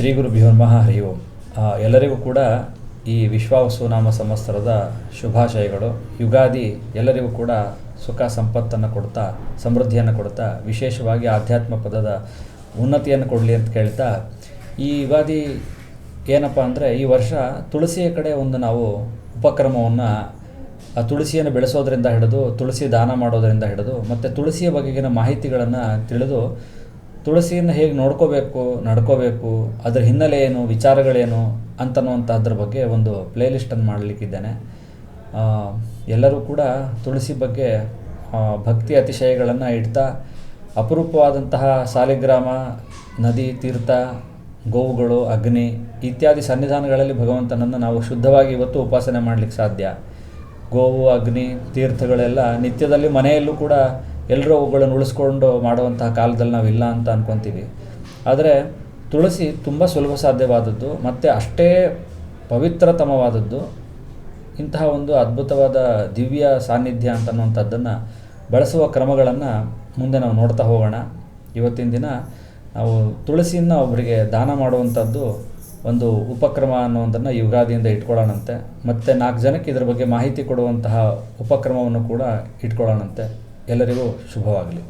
ಶ್ರೀ ಗುರು ನಮಃ ಹರಿ ಓಂ ಎಲ್ಲರಿಗೂ ಕೂಡ ಈ ವಿಶ್ವಾವಸುನಾಮ ಸಂವತ್ಸರದ ಶುಭಾಶಯಗಳು. ಯುಗಾದಿ ಎಲ್ಲರಿಗೂ ಕೂಡ ಸುಖ ಸಂಪತ್ತನ್ನು ಕೊಡ್ತಾ, ಸಮೃದ್ಧಿಯನ್ನು ಕೊಡ್ತಾ, ವಿಶೇಷವಾಗಿ ಆಧ್ಯಾತ್ಮ ಪದದ ಉನ್ನತಿಯನ್ನು ಕೊಡಲಿ ಅಂತ ಕೇಳ್ತಾ, ಈ ಯುಗಾದಿ ಏನಪ್ಪ ಅಂದರೆ ಈ ವರ್ಷ ತುಳಸಿಯ ಕಡೆ ಒಂದು ನಾವು ಉಪಕ್ರಮವನ್ನು, ಆ ತುಳಸಿಯನ್ನು ಬೆಳೆಸೋದ್ರಿಂದ ಹಿಡಿದು, ತುಳಸಿ ದಾನ ಮಾಡೋದರಿಂದ ಹಿಡಿದು, ಮತ್ತು ತುಳಸಿಯ ಬಗೆಗಿನ ಮಾಹಿತಿಗಳನ್ನು ತಿಳಿದು ತುಳಸಿಯನ್ನು ಹೇಗೆ ನೋಡ್ಕೋಬೇಕು, ನಡ್ಕೋಬೇಕು, ಅದರ ಹಿನ್ನೆಲೆ ಏನು ವಿಚಾರಗಳೇನು ಅಂತನ್ನುವಂಥದ್ರ ಬಗ್ಗೆ ಒಂದು ಪ್ಲೇಲಿಸ್ಟನ್ನು ಮಾಡಲಿಕ್ಕಿದ್ದೇನೆ. ಎಲ್ಲರೂ ಕೂಡ ತುಳಸಿ ಬಗ್ಗೆ ಭಕ್ತಿ ಅತಿಶಯಗಳನ್ನು ಇಡ್ತಾ, ಅಪರೂಪವಾದಂತಹ ಸಾಲಿಗ್ರಾಮ, ನದಿ, ತೀರ್ಥ, ಗೋವುಗಳು, ಅಗ್ನಿ ಇತ್ಯಾದಿ ಸನ್ನಿಧಾನಗಳಲ್ಲಿ ಭಗವಂತನನ್ನು ನಾವು ಶುದ್ಧವಾಗಿ ಇವತ್ತು ಉಪಾಸನೆ ಮಾಡಲಿಕ್ಕೆ ಸಾಧ್ಯ. ಗೋವು, ಅಗ್ನಿ, ತೀರ್ಥಗಳೆಲ್ಲ ನಿತ್ಯದಲ್ಲಿ ಮನೆಯಲ್ಲೂ ಕೂಡ ಎಲ್ಲರೂ ಅವುಗಳನ್ನು ಉಳಿಸ್ಕೊಂಡು ಮಾಡುವಂತಹ ಕಾಲದಲ್ಲಿ ನಾವಿಲ್ಲ ಅಂತ ಅಂದ್ಕೊತೀವಿ ಆದರೆ ತುಳಸಿ ತುಂಬ ಸುಲಭ ಸಾಧ್ಯವಾದದ್ದು, ಮತ್ತು ಅಷ್ಟೇ ಪವಿತ್ರತಮವಾದದ್ದು, ಇಂತಹ ಒಂದು ಅದ್ಭುತವಾದ ದಿವ್ಯ ಸಾನ್ನಿಧ್ಯ ಅಂತನ್ನುವಂಥದ್ದನ್ನು ಬಳಸುವ ಕ್ರಮಗಳನ್ನು ಮುಂದೆ ನಾವು ನೋಡ್ತಾ ಹೋಗೋಣ. ಇವತ್ತಿನ ದಿನ ನಾವು ತುಳಸಿಯನ್ನು ಒಬ್ಬರಿಗೆ ದಾನ ಮಾಡುವಂಥದ್ದು ಒಂದು ಉಪಕ್ರಮ ಅನ್ನೋದನ್ನು ಯುಗಾದಿಯಿಂದ ಇಟ್ಕೊಳ್ಳೋಣಂತೆ. ಮತ್ತು ನಾಲ್ಕು ಜನಕ್ಕೆ ಇದರ ಬಗ್ಗೆ ಮಾಹಿತಿ ಕೊಡುವಂತಹ ಉಪಕ್ರಮವನ್ನು ಕೂಡ ಇಟ್ಕೊಳ್ಳೋಣಂತೆ. ಎಲ್ಲರಿಗೂ ಶುಭವಾಗಲಿ.